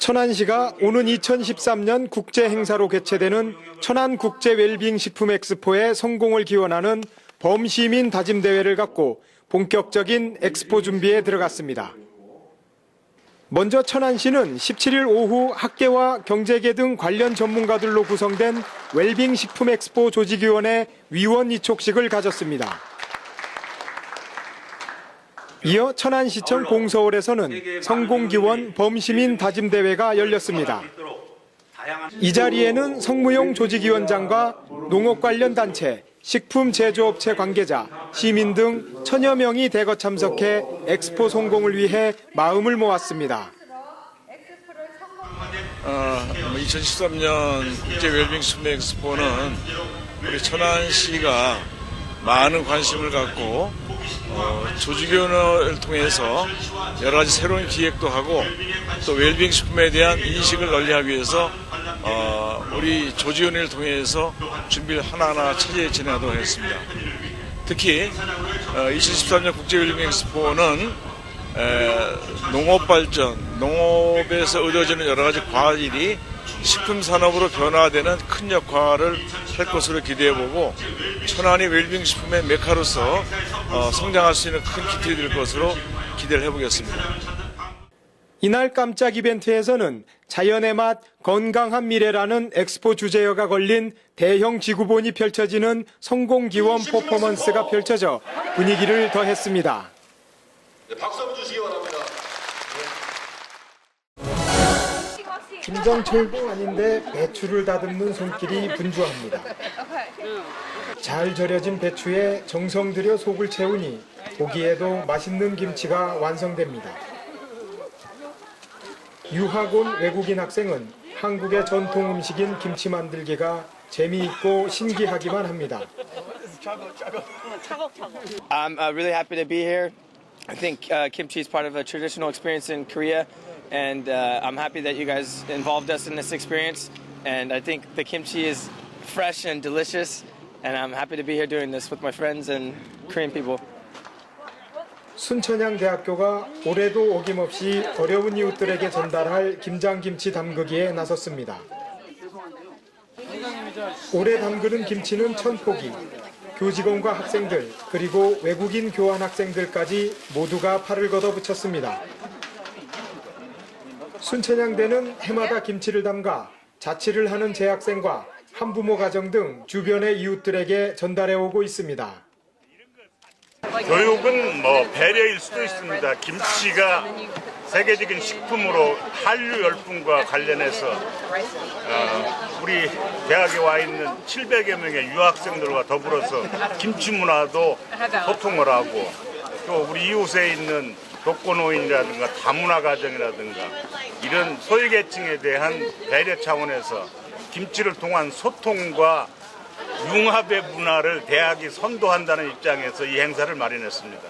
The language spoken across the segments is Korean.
천안시가 오는 2013년 국제 행사로 개최되는 천안 국제 웰빙 식품 엑스포의 성공을 기원하는 범시민 다짐 대회를 갖고 본격적인 엑스포 준비에 들어갔습니다. 먼저 천안시는 17일 오후 학계와 경제계 등 관련 전문가들로 구성된 웰빙 식품 엑스포 조직위원회 위원 이촉식을 가졌습니다. 이어 천안시청 공서울에서는 성공기원 범시민 다짐대회가 열렸습니다. 이 자리에는 성무용 조직위원장과 농업 관련 단체, 식품 제조업체 관계자, 시민 등 천여 명이 대거 참석해 엑스포 성공을 위해 마음을 모았습니다. 어, 2013년 국제 웰빙 스매 엑스포는 우리 천안시가 많은 관심을 갖고 어, 조직위원회를 통해서 여러 가지 새로운 기획도 하고 또 웰빙 식품에 대한 인식을 널리하기 위해서 어, 우리 조직위원회를 통해서 준비를 하나하나 차제에 진행하도록 하겠습니다. 특히 2013년 국제 웰빙 엑스포는 에, 농업 발전, 농업에서 얻어지는 여러 가지 과일이 식품 산업으로 변화되는 큰 역할을 할 것으로 기대해 보고 천안이 웰빙 식품의 메카로서 어, 성장할 수 있는 큰 기틀이 될 것으로 기대를 해보겠습니다. 이날 깜짝 이벤트에서는 자연의 맛, 건강한 미래라는 엑스포 주제어가 걸린 대형 지구본이 펼쳐지는 성공 기원 퍼포먼스가 펼쳐져 분위기를 더했습니다. 네, 박수 한번 주시기 바랍니다. 김정철도 아닌데 배추를 다듬는 손길이 분주합니다. 잘 절여진 배추에 정성 들여 속을 채우니 보기에도 맛있는 김치가 완성됩니다. 유학 온 외국인 학생은 한국의 전통 음식인 김치 만들기가 재미있고 신기하기만 합니다. I'm uh, really happy to be here. I think uh, kimchi is part of a traditional experience in Korea, and uh, I'm happy that you guys involved us in this experience. And I think the kimchi is fresh and delicious, and I'm happy to be here doing this with my friends and Korean people. 순천향 대학교가 올해도 어김없이 어려운 이웃들에게 전달할 김장김치 담그기에 나섰습니다. 올해 담그는 김치는 천 포기. 교직원과 학생들 그리고 외국인 교환 학생들까지 모두가 팔을 걷어붙였습니다. 순천향대는 해마다 김치를 담가 자취를 하는 재학생과 한부모 가정 등 주변의 이웃들에게 전달해 오고 있습니다. 교육은 뭐 배려일 수도 있습니다. 김치가 세계적인 식품으로 한류 열풍과 관련해서 어, 우리 대학에 와 있는 700여 명의 유학생들과 더불어서 김치 문화도 소통을 하고 또 우리 이웃에 있는 독거노인이라든가 다문화 가정이라든가 이런 소외계층에 대한 배려 차원에서 김치를 통한 소통과 융합의 문화를 대학이 선도한다는 입장에서 이 행사를 마련했습니다.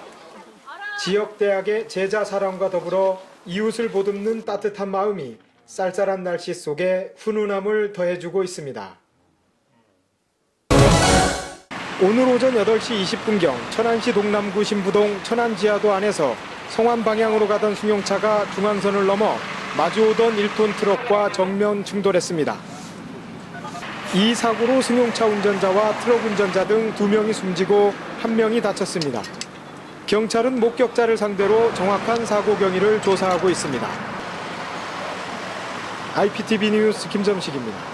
지역 대학의 제자 사랑과 더불어 이웃을 보듬는 따뜻한 마음이 쌀쌀한 날씨 속에 훈훈함을 더해주고 있습니다. 오늘 오전 8시 20분경 천안시 동남구 신부동 천안지하도 안에서 성완 방향으로 가던 승용차가 중앙선을 넘어 마주오던 1톤 트럭과 정면 충돌했습니다. 이 사고로 승용차 운전자와 트럭 운전자 등두 명이 숨지고 한 명이 다쳤습니다. 경찰은 목격자를 상대로 정확한 사고 경위를 조사하고 있습니다. IPTV 뉴스 김점식입니다.